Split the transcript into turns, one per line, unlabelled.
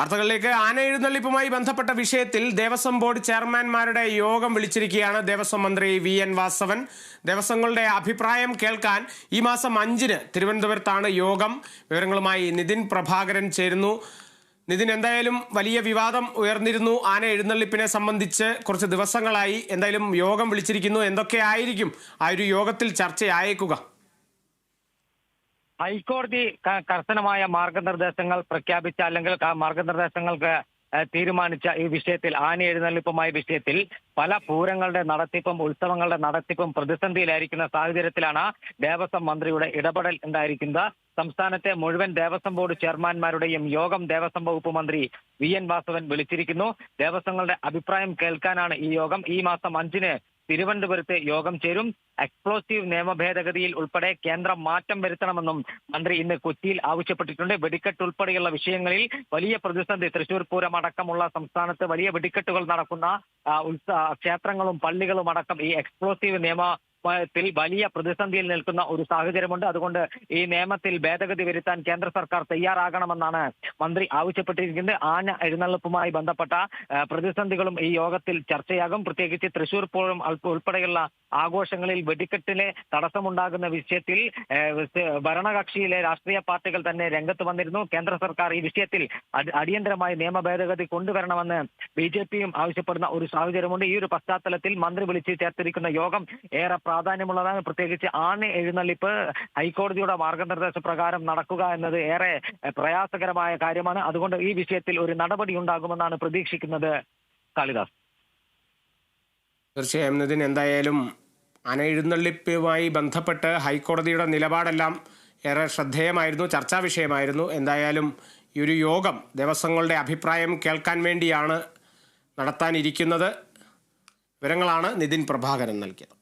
വാർത്തകളിലേക്ക് ആന എഴുന്നള്ളിപ്പുമായി ബന്ധപ്പെട്ട വിഷയത്തിൽ ദേവസ്വം ബോർഡ് ചെയർമാൻമാരുടെ യോഗം വിളിച്ചിരിക്കുകയാണ് ദേവസ്വം മന്ത്രി വി എൻ വാസവൻ. ദേവസ്വങ്ങളുടെ അഭിപ്രായം കേൾക്കാൻ ഈ മാസം അഞ്ചിന് തിരുവനന്തപുരത്താണ് യോഗം. വിവരങ്ങളുമായി നിതിൻ പ്രഭാകരൻ ചേരുന്നു. നിതിൻ എന്തായാലും വലിയ വിവാദം ഉയർന്നിരുന്നു. ആന എഴുന്നള്ളിപ്പിനെ സംബന്ധിച്ച് കുറച്ച് ദിവസങ്ങളായി. എന്തായാലും യോഗം വിളിച്ചിരിക്കുന്നു. എന്തൊക്കെയായിരിക്കും ആ ഒരു യോഗത്തിൽ ചർച്ചയായേക്കുക?
ഹൈക്കോടതി കർശനമായ മാർഗനിർദ്ദേശങ്ങൾ പ്രഖ്യാപിച്ച അല്ലെങ്കിൽ മാർഗനിർദ്ദേശങ്ങൾക്ക് തീരുമാനിച്ച ഈ വിഷയത്തിൽ ആന എഴുന്നള്ളിപ്പുമായ വിഷയത്തിൽ പല പൂരങ്ങളുടെ നടത്തിപ്പും ഉത്സവങ്ങളുടെ നടത്തിപ്പും പ്രതിസന്ധിയിലായിരിക്കുന്ന സാഹചര്യത്തിലാണ് ദേവസ്വം മന്ത്രിയുടെ ഇടപെടൽ ഉണ്ടായിരിക്കുന്നത്. സംസ്ഥാനത്തെ മുഴുവൻ ദേവസ്വം ബോർഡ് ചെയർമാൻമാരുടെയും യോഗം ദേവസ്വം വകുപ്പ് മന്ത്രി വി എൻ വാസവൻ വിളിച്ചിരിക്കുന്നു. ദേവസ്വങ്ങളുടെ അഭിപ്രായം കേൾക്കാനാണ് ഈ യോഗം ഈ മാസം അഞ്ചിന് തിരുവനന്തപുരത്ത് യോഗം ചേരും. എക്സ്പ്ലോസീവ് നിയമ ഭേദഗതിയിൽ ഉൾപ്പെടെ കേന്ദ്രം മാറ്റം വരുത്തണമെന്നും മന്ത്രി ഇന്ന് കൊച്ചിയിൽ ആവശ്യപ്പെട്ടിട്ടുണ്ട്. വെടിക്കെട്ട് ഉൾപ്പെടെയുള്ള വിഷയങ്ങളിൽ വലിയ പ്രതിസന്ധി. തൃശൂർ പൂരം അടക്കമുള്ള സംസ്ഥാനത്ത് വലിയ വെടിക്കെട്ടുകൾ നടക്കുന്ന ക്ഷേത്രങ്ങളും പള്ളികളും അടക്കം ഈ എക്സ്പ്ലോസീവ് നിയമ ത്തിൽ വലിയ പ്രതിസന്ധിയിൽ നിൽക്കുന്ന ഒരു സാഹചര്യമുണ്ട്. അതുകൊണ്ട് ഈ നിയമത്തിൽ ഭേദഗതി വരുത്താൻ കേന്ദ്ര സർക്കാർ തയ്യാറാകണമെന്നാണ് മന്ത്രി ആവശ്യപ്പെട്ടിരിക്കുന്നത്. ആന എഴുന്നള്ളിപ്പുമായി ബന്ധപ്പെട്ട പ്രതിസന്ധികളും ഈ യോഗത്തിൽ ചർച്ചയാകും. പ്രത്യേകിച്ച് തൃശൂർ പൂരം ഉൾപ്പെടെയുള്ള ആഘോഷങ്ങളിൽ വെടിക്കെട്ടിന് തടസ്സമുണ്ടാകുന്ന വിഷയത്തിൽ ഭരണകക്ഷിയിലെ രാഷ്ട്രീയ പാർട്ടികൾ തന്നെ രംഗത്ത് വന്നിരുന്നു. കേന്ദ്ര സർക്കാർ ഈ വിഷയത്തിൽ അടിയന്തരമായി നിയമ ഭേദഗതി കൊണ്ടുവരണമെന്ന് ബി ജെ പിയും ആവശ്യപ്പെടുന്ന ഒരു സാഹചര്യമുണ്ട്. ഈ ഒരു പശ്ചാത്തലത്തിൽ മന്ത്രി വിളിച്ച് ചേർത്തിരിക്കുന്ന യോഗം ഏറെ പ്രാധാന്യമുള്ളതാണ്. പ്രത്യേകിച്ച് ആണ് എഴുന്നള്ളിപ്പ് ഹൈക്കോടതിയുടെ മാർഗനിർദ്ദേശ പ്രകാരം നടക്കുക എന്നത് ഏറെ പ്രയാസകരമായ കാര്യമാണ്. അതുകൊണ്ട് ഈ വിഷയത്തിൽ ഒരു നടപടി ഉണ്ടാകുമെന്നാണ് പ്രതീക്ഷിക്കുന്നത്. കാളിദാസ്.
തീർച്ചയായും എന്തായാലും ആന എഴുന്നള്ളിപ്പുമായി ബന്ധപ്പെട്ട് ഹൈക്കോടതിയുടെ നിലപാടെല്ലാം ഏറെ ശ്രദ്ധേയമായിരുന്നു ചർച്ചാ വിഷയമായിരുന്നു. എന്തായാലും ഈ ഒരു യോഗം ദേവസ്വങ്ങളുടെ അഭിപ്രായം കേൾക്കാൻ വേണ്ടിയാണ് നടത്താനിരിക്കുന്നത്. വിവരങ്ങളാണ് നിതിൻ പ്രഭാകരൻ നൽകിയത്.